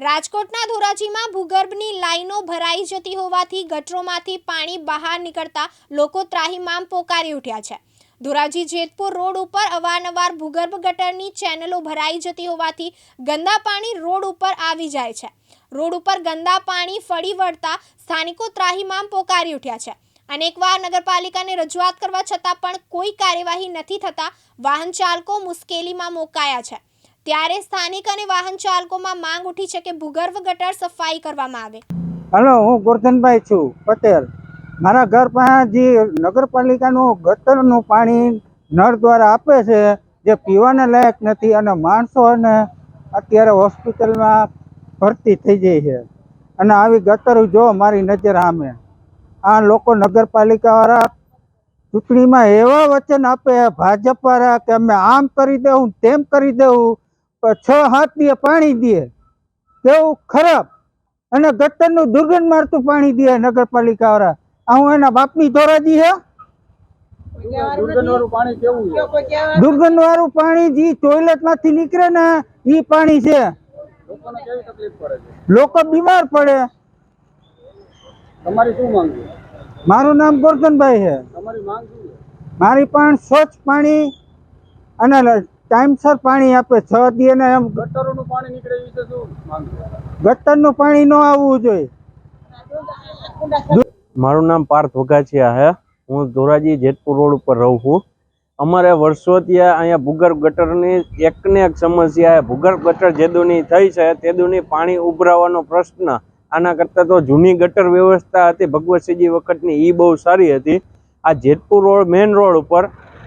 રાજકોટના ધોરાજીમાં ભૂગર્ભની લાઈનો ભરાઈ જતી હોવાથી ગટરોમાંથી પાણી બહાર નીકળતા લોકો ત્રાહિમામ પોકારી ઉઠ્યા છે. ધોરાજી જેતપુર રોડ ઉપર અવારનવાર ભૂગર્ભ ગટરની ચેનલો ભરાઈ જતી હોવાથી ગંદા પાણી રોડ ઉપર આવી જાય છે. રોડ ઉપર ગંદા પાણી ફળી વળતા સ્થાનિકો ત્રાહિમામ પોકારી ઉઠ્યા છે. અનેકવાર નગરપાલિકાને રજૂઆત કરવા છતાં પણ કોઈ કાર્યવાહી નથી થતા. વાહન ચાલકો મુશ્કેલીમાં મુકાયા છે. ત્યારે સ્થાનિક અને વાહન ચાલકોમાં માંગ ઉઠી છે કે ભૂગર્ભ ગટર સફાઈ કરવામાં આવે. હલો, હું ગોરધનભાઈ છું, પટેલ. મારા ઘર પાસે જે નગરપાલિકાનું ગટરનું પાણી નળ દ્વારા આપે છે, જે પીવાને લાયક નથી અને માણસોને અત્યારે હોસ્પિટલમાં ભરતી થઈ જાય છે. અને આવી ગટર જો મારી નજર સામે, આ લોકો નગરપાલિકાવાળા ચૂંટણીમાં એવા વચન આપે, ભાજપવાળા કે અમે આમ કરી દેવું તેમ કરી દેવું છ હાથ દે પાણી દે. કેવું ખરાબ અને ગટરનું દુર્ગંધ મારતું પાણી દે નગરપાલિકા વાળા આ હું એના બાપની ધોરાજી હે? દુર્ગંધ વાળું પાણી જે ટોયલેટમાંથી નીકળે ને એ પાણી છે. લોકો બીમાર પડે. તમારી શું માંગ મારું નામ ગોરધનભાઈ છે તમારી માંગ છે? મારી પણ સ્વચ્છ પાણી અને ટાઈમસર પાણી આપે છ દી ને એમ ગટરનું પાણી નીકળે વિશે શું ગટરનું પાણી ન આવવું જોઈએ. મારું નામ પાર્થ વઘાસિયા હે. હું ધોરાજી જેતપુર રોડ ઉપર રહું છું. અમારે વર્ષોથી અહીંયા ભૂગર્ભ ગટરની એકને એક સમસ્યા ભૂગર્ભ ગટર જેદુની થઈ છે તેદુની પાણી ઉભરાવાનો પ્રશ્ન. આના કરતાં તો જૂની ગટર વ્યવસ્થા હતી. ભગવતસિંહજી વખતની એ બહુ સારી હતી. આ જેતપુર રોડ મેઇન રોડ ઉપર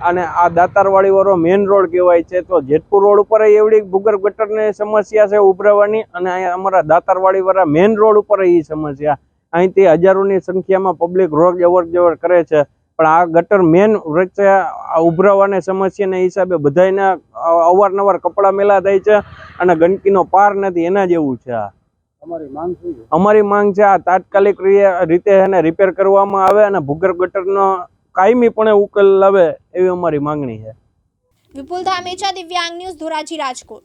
અને આ દાતારવાડી વાળો મેઇન રોડ કહેવાય છે. તો જેતપુર રોડ ઉપર એવડી ભૂગર્ભ ગટરની સમસ્યા છે ઉભરાવાની અને અહીંયા અમારા દાતારવાડી વાળા મેઇન રોડ ઉપર એ સમસ્યા. અહીંથી હજારોની સંખ્યામાં પબ્લિક રોગ અવર જવર કરે છે. પણ આ ગટર મેન વચ્ચે આ ઉભરાવાને સમસ્યાના હિસાબે બધાને અવારનવાર કપડાં મેલા થાય છે અને ગંદકીનો પાર નથી એના જેવું છે. આ અમારી માંગ છે આ તાત્કાલિક રીતે એને રિપેર કરવામાં આવે અને ભૂગર્ભ ગટરનો કાયમીપણે ઉકેલ લાવે એવી અમારી માંગણી છે. વિપુલ ધામેચા દિવ્યાંગ ન્યૂઝ ધોરાજી રાજકોટ.